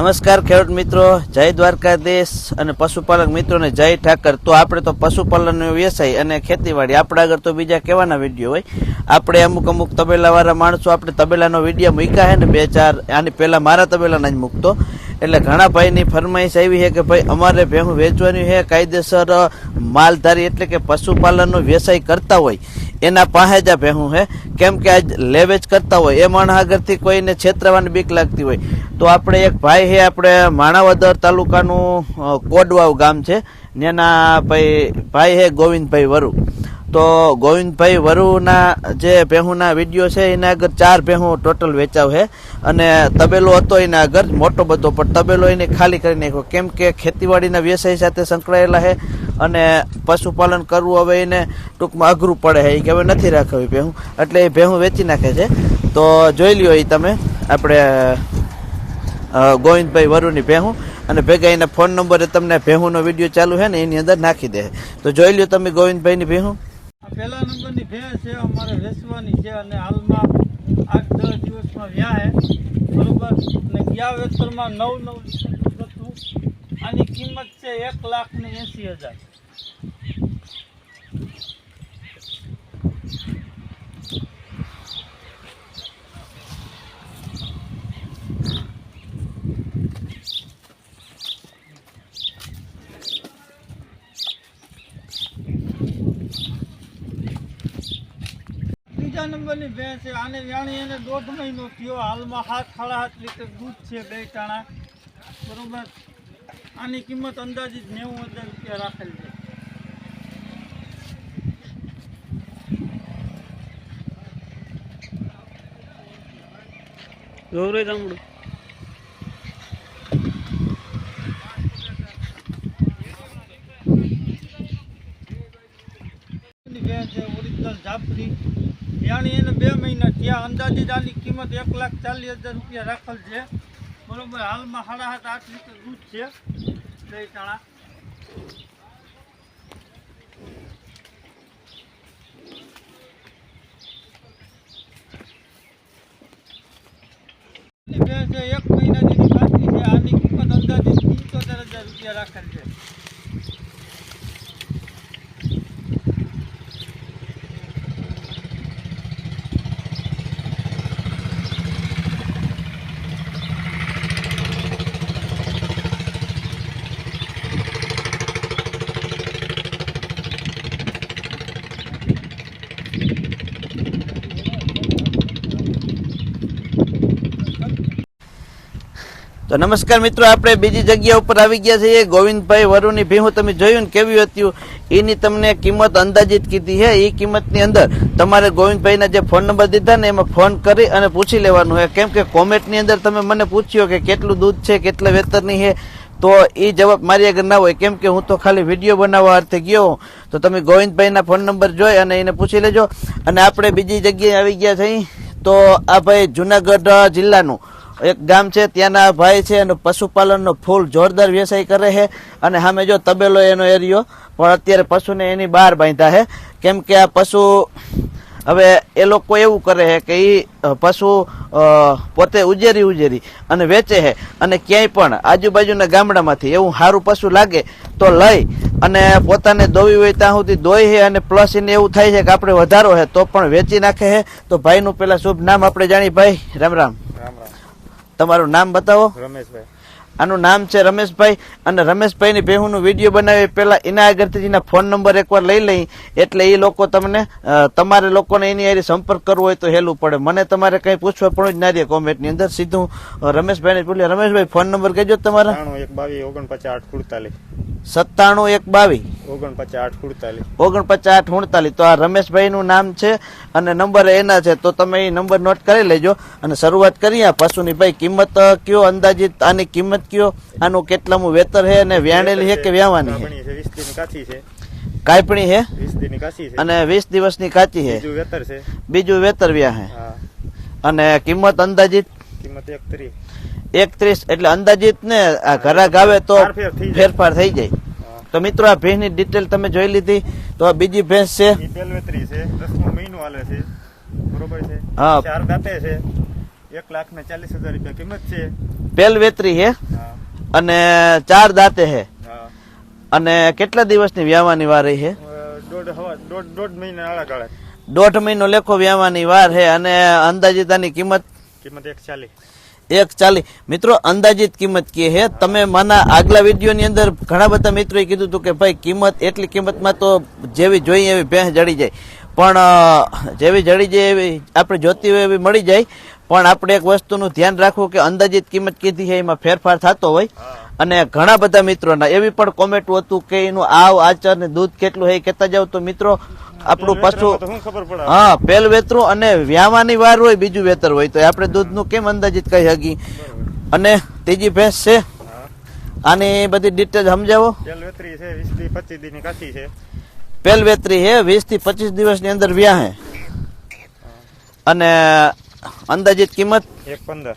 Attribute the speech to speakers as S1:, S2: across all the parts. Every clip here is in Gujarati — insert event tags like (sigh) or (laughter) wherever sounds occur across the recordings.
S1: નમસ્કાર ખેડૂત મિત્રો, જય દ્વારકાધીશ અને પશુપાલક મિત્રોને જય ઠાકર. તો આપણે તો પશુપાલનનો વ્યવસાય અને ખેતીવાડી. આપણા આગળ તો બીજા કેવાના વીડિયો હોય. આપણે અમુક અમુક તબેલાવાળા માણસો આપણે તબેલાનો વીડિયો મૂક્યા છે ને બે ચાર, આની પહેલાં મારા તબેલાના જ મૂકતો. એટલે ઘણા ભાઈની ફરમાઈશ આવી છે કે ભાઈ, અમારે ભેહું વેચવાની છે, કાયદેસર માલધારી એટલે કે પશુપાલનનો વ્યવસાય કરતા હોય. એના પાસે જ ભેહું છે કેમ કે આજ લેવેજ કરતા હોય, એ માણસ આગળથી કોઈને છેતરવાની બીક લાગતી હોય. તો આપણે એક ભાઈ છે આપણે માણાવદર તાલુકાનું કોડવાવ ગામ છે. એના ભાઈ ભાઈ છે ગોવિંદભાઈ વરુ. તો ગોવિંદભાઈ વરુના જે ભેહુંના વીડિયો છે, એના આગળ ચાર ભેહું ટોટલ વેચાવ છે અને તબેલો હતો એના આગળ, મોટો બધો, પણ તબેલો એને ખાલી કરી નાખ્યો. કેમ કે ખેતીવાડીના વ્યવસાય સાથે સંકળાયેલા છે અને પશુપાલન કરવું હવે એને ટૂંકમાં અઘરું પડે છે, એ કે હવે નથી રાખવી ભેહું. એટલે એ ભેહું વેચી નાખે છે. તો જોઈ લ્યો એ તમે, આપણે ગોવિંદભાઈ વરુની ભેહું, અને ભેગા એના ફોન નંબરે તમને ભેહુંનો વીડિયો ચાલુ છે ને, એની અંદર નાખી દે. તો જોઈ લ્યો તમે ગોવિંદભાઈની ભેહું.
S2: પહેલા નંબરની ભેંસ છે, અમારે વેચવાની છે, અને હાલમાં આઠ દસ દિવસમાં વ્યા છે. બરોબર? અને ગયા વેતરમાં નવ નવ લીટર દૂધ હતું આની કિંમત છે એક લાખ ને એંસી હજાર ત્રીજા નંબરની ભેંસ છે. આને વ્યાણી એને દોઢ મહિનો થયો. હાલમાં હાથ સાડા હાથ લીટર દૂધ છે બે ટાણા. બરોબર? આની કિંમત અંદાજિત નેવું હજાર રૂપિયા રાખેલ છે.
S1: ગૌરવ
S2: છે ઓરિજિનલ જાફરી વ્યાણી એને બે મહિના થયા. અંદાજિત આની કિંમત એક લાખ ચાલીસ હજાર રૂપિયા રાખેલ છે. બરાબર, હાલમાં સાડા સાત, આઠ લીટર દૂધ છે. બે ટાણા એક મહિના જેની બાકી છે, આની કિંમત અંદાજિત પંચોતેર હજાર રૂપિયા રાખેલ છે.
S1: તો નમસ્કાર મિત્રો, આપણે બીજી જગ્યા ઉપર આવી ગયા છીએ. ગોવિંદભાઈ વરુની ભીહું તમે જોયું ને કેવી હતી, એની તમને કિંમત અંદાજિત કીધી છે. એ કિંમતની અંદર તમારે ગોવિંદભાઈના જે ફોન નંબર દીધા ને એમાં ફોન કરી અને પૂછી લેવાનું છે. કેમ કે કોમેન્ટની અંદર તમે મને પૂછ્યો કે કેટલું દૂધ છે, કેટલા વેતરની છે, તો એ જવાબ મારી આગળ ના હોય. કેમ કે હું તો ખાલી વીડિયો બનાવવા અર્થે ગયો. તો તમે ગોવિંદભાઈના ફોન નંબર જોઈ અને એને પૂછી લેજો. અને આપણે બીજી જગ્યાએ આવી ગયા છીએ. તો આ ભાઈ જુનાગઢ જિલ્લાનું એક ગામ છે, ત્યાંના ભાઈ છે અને પશુપાલનનો ફૂલ જોરદાર વ્યવસાય કરે છે અને સામે જો તબેલો એનો એરિયો, પણ અત્યારે પશુને એની બહાર બાંધ્યા છે. કેમ કે આ પશુ, હવે એ લોકો એવું કરે છે કે એ પશુ પોતે ઉજેરી ઉજેરી અને વેચે છે અને ક્યાંય પણ આજુબાજુના ગામડામાંથી એવું સારું પશુ લાગે તો લઈ અને પોતાને દોવી હોય ત્યાં સુધી દોઈ છે અને પ્લસ એને એવું થાય છે કે આપણે વધારો છે તો પણ વેચી નાખે છે. તો ભાઈનું પેલા શુભ નામ આપણે જાણી ભાઈ, રામ રામ.
S2: રામ રામ.
S1: તમારું નામ બતાવો.
S2: રમેશભાઈ.
S1: આનું નામ છે રમેશભાઈ અને રમેશભાઈની ભેહુંનું વીડિયો બનાવી પહેલાં એના એના ફોન નંબર એકવાર લઈ લઈ એટલે એ લોકો તમને તમારે લોકોને એની હારે સંપર્ક કરવો હોય તો હેલું પડે. મને તમારે કંઈ પૂછવા પણ જ ના રહે કોમેન્ટની અંદર સીધું રમેશભાઈને બોલ્યા. રમેશભાઈ ફોન નંબર કહેજો તમારા.
S3: એક બાવીસ ઓગણપચાસ આઠ કુડતાલીસ
S1: સત્તાણું એક બાવીસ
S3: ઓગણપચાસ આઠ
S1: ઓગણપચાસ આઠ ઉડતાલીસ તો આ રમેશભાઈનું નામ છે અને નંબર એના છે તો તમે એ નંબર નોટ કરી લેજો. અને શરૂઆત કરીએ પશુની. ભાઈ કિંમત કયો અંદાજિત આની કિંમત કયો આનું કેટલામું વેતર છે અને વ્યાણેલી છે કે વ્યાવાની છે? કાપણી છે અને વીસ દિવસની કાચી છે?
S3: બીજું વેતર
S1: બીજું વેતર વ્યા છે?
S3: હા.
S1: અને કિંમત અંદાજિત?
S3: કિંમત એક ત્રીસ
S1: એકત્રીસ એટલે અંદાજિત ને આ ઘરાક આવે તો
S3: ફેરફાર થઈ જાય. હા.
S1: તો મિત્રો આ ભેંસની ડિટેલ તમે જોઈ લીધી. તો આ બીજી ભેંસ છે.
S3: બેલવેતરી છે. દસમો મહિનો હાલે છે. બરોબર છે?
S1: હા.
S3: ચાર દાંતે છે. એક લાખ ને ચાલીસ હજાર રૂપિયા કિંમત છે.
S1: પેલ વેતરી છે અને ચાર દાંતે હે? અને કેટલા દિવસની વ્યાવાની વાર રહી છે
S3: દોઢ હવા દોઢ દોઢ મહિના આળા ગાળે
S1: દોઢ મહિનો લેખો વ્યાવાની વાર છે અને અંદાજિત આની કિંમત?
S3: કિંમત એક ચાલી
S1: એક ચાલી મિત્રો, અંદાજિત કિંમત કે હે. તમે માના આગલા વિડીયોની અંદર ઘણા બધા મિત્રોએ કીધું હતું કે ભાઈ, કિંમત, એટલી કિંમતમાં તો જેવી જોઈએ એવી ભેંસ જડી જાય. પણ જેવી જડી જાય એવી આપણે જોતી હોય એવી મળી જાય. પણ આપણે એક વસ્તુનું ધ્યાન રાખવું કે અંદાજિત કિંમત કીધી છે એમાં ફેરફાર થતો હોય. અને ઘણા બધા મિત્રોના એવી પણ કોમેન્ટ હતું કે એનું આવ આચર ને દૂધ કેટલું હોય એ કહેતા જાવ તો મિત્રો આપણું
S3: પડે?
S1: હા પેલ વેતરું અને વ્યાવાની વાર હોય બીજું વેતર હોય તો આપણે દૂધનું કેમ અંદાજિત કહી શકી અને ત્રીજી ભેંસ છે. આની બધી ડિટેલ સમજાવો.
S3: પેલ વેતરી છે વીસથી પચીસ દિવસની કાચી છે.
S1: પેલ વેતરી છે વીસથી પચીસ દિવસની અંદર વ્યા હે. અને અંદાજિત કિંમત?
S3: એક પંદર.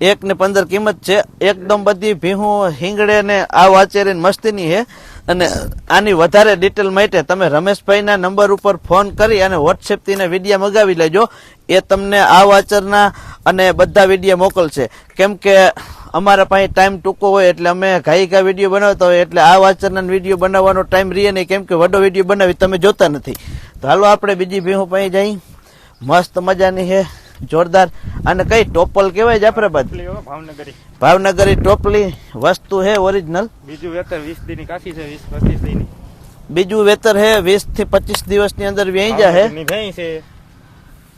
S1: એક ને પંદર કિંમત છે. એકદમ બધી ભીહું હિંગડે ને આ વાચેરી મસ્તીની છે. અને આની વધારે ડિટેલ માટે તમે રમેશભાઈના નંબર ઉપર ફોન કરી અને વોટ્સએપથી ને વિડીયા મગાવી લેજો. એ તમને આ વાચરના અને બધા વિડીયા મોકલશે. કેમ કે અમારા પાસે ટાઈમ ટૂંકો હોય એટલે અમે ઘાઈ ઘા વીડિયો બનાવતા હોય એટલે આ વાચરના વીડિયો બનાવવાનો ટાઈમ રહીએ નહીં. કેમ કે વડો વીડિયો બનાવી તમે જોતા નથી. તો હાલો આપણે બીજી ભીહું પાસે જઈ. મસ્ત મજાની છે. જોરદાર. અને કઈ ટોપલ કેવાય જાફરાબાદ?
S3: ભાવનગરી.
S1: ભાવનગરી ટોપલી વસ્તુ હે ઓરિજિનલ
S3: બીજું વેતર વીસ દિનની છે વીસ પચીસ દિન.
S1: બીજું વેતર હે વીસથી પચીસ દિવસની અંદર વેહી જા હે.
S3: ભેંસ છે.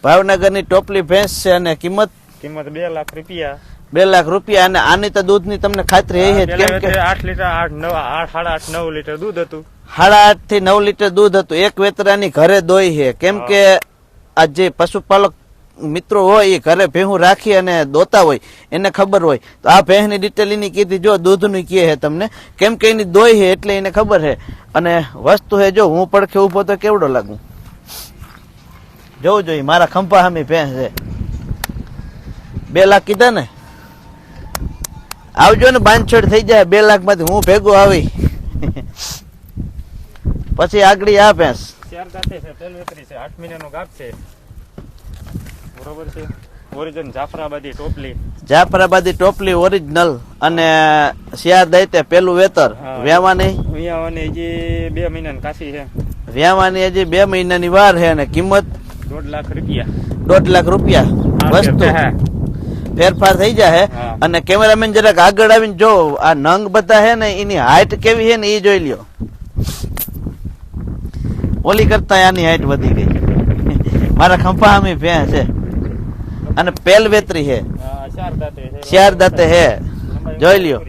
S1: ભાવનગરની ટોપલી ભેંસ છે અને કિંમત?
S3: કિંમત બે લાખ રૂપિયા.
S1: બે લાખ રૂપિયા. અને આની તો દૂધની તમને ખાતરી એ કેમ કે?
S3: આઠ લીટર આઠ નવ આઠ સાડા આઠ નવ લીટર દૂધ હતું.
S1: સાડા આઠથી નવ લીટર દૂધ હતું. એક વેતરાની ઘરે દોઈ છે કેમ કે આ જે પશુપાલક મિત્રો હોય, એ ઘરે ભેહું રાખી અને દોતા હોય, એને ખબર હોય. તો આ ભેંસની ડિટેલ એની કીધી, જો દૂધની કહે છે તમને, કેમ કે એની દોઈ છે એટલે એને ખબર છે અને વસ્તુ છે જો હું પડખે ઊભો તો કેવડો લાગુ? જોવું જોઈએ, મારા ખંભા સામે ભેંસ છે બે લાખ કીધા ને? આવજો ને, બાંધછોડ થઈ જાય, બે લાખમાંથી હું ભેગો આવી. (laughs) પછી આગળ આ ભેંસ.
S3: ચાર દાંતે છે તેલ છે, આઠ મહિનાનો ગાપ છે. બરોબર છે? ઓરિજિન જાફરાબાદી ટોપલી.
S1: જાફરાબાદી ટોપલી ઓરિજિનલ અને શિયાર દૈતે પેલું વેતર. વ્યાવાની
S3: વ્યાવાની હજી બે મહિનાની કાશી છે.
S1: વ્યાવાની હજી બે મહિનાની વાર છે અને કિંમત?
S3: દોઢ લાખ રૂપિયા.
S1: દોઢ લાખ રૂપિયા. વસ્તુ ફેરફાર થઈ જાય
S3: હા.
S1: અને કેમેરામેન જરાક આગળ આવીને જો આ નંગ બધા છે ને એની હાઈટ કેવી છે ને એ જોઈ લ્યો. ઓલી કરતા આની હાઈટ વધી ગઈ. મારા ખંભા આમી ભે છે. અને પેલ વેતરી હે.
S3: આ ચાર દાંતે છે
S1: ચાર દાંતે હે. જોઈ લ્યો.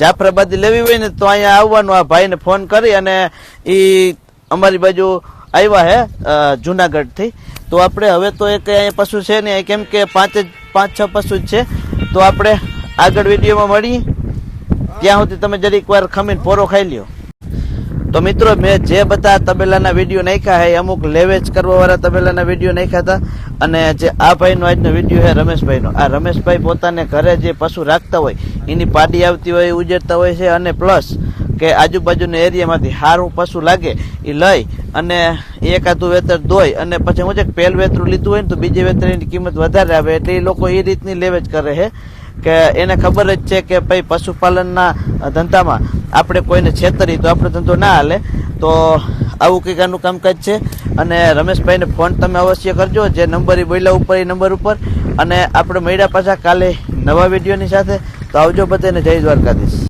S1: જાફરાબાદી લેવી હોય ને તો અહીંયા આવવાનું. આ ભાઈને ફોન કરી અને ઈ અમારી બાજુ આવ્યા હે જુનાગઢથી. તો આપણે હવે તો એક અહીંયા પશુ છે ને, કેમ કે પાંચ પાંચ, છ પશુ જ છે. તો આપણે આગળ વિડીયોમાં મળીએ. ત્યાં સુધી તમે જરીક વાર ખમીને પોરો ખાઈ લ્યો. તો મિત્રો, મેં જે બધા તબેલાના વીડિયો નાખ્યા હે અમુક લેવેજ કરવા વાળા તબેલાના વીડિયો નાખ્યા હતા. અને જે આ ભાઈનો આજનો વીડિયો છે, રમેશભાઈનો. આ રમેશભાઈ પોતાને ઘરે જે પશુ રાખતા હોય, એની પાડી આવતી હોય ઉજેરતા હોય છે. અને પ્લસ કે આજુબાજુના એરિયામાંથી સારું પશુ લાગે, એ લઈ અને એકાદું વેતર દોય અને પછી હું છે પહેલ વેતરું લીધું હોય ને, તો બીજે વેતરની કિંમત વધારે આવે. એટલે એ લોકો એ રીતની લેવેજ કરે છે. કે એને ખબર જ છે કે ભાઈ પશુપાલનના ધંધામાં આપણે કોઈને છેતરી તો આપણો ધંધો ના હાલે. તો આવું કંઈક આનું કામકાજ છે. અને રમેશભાઈને ફોન તમે અવશ્ય કરજો, જે નંબર એ બોલ્યા ઉપર, એ નંબર ઉપર. અને આપણે મળ્યા પાછા કાલે નવા વિડીયોની સાથે. તો આવજો બધાને જય દ્વારકાધીશ.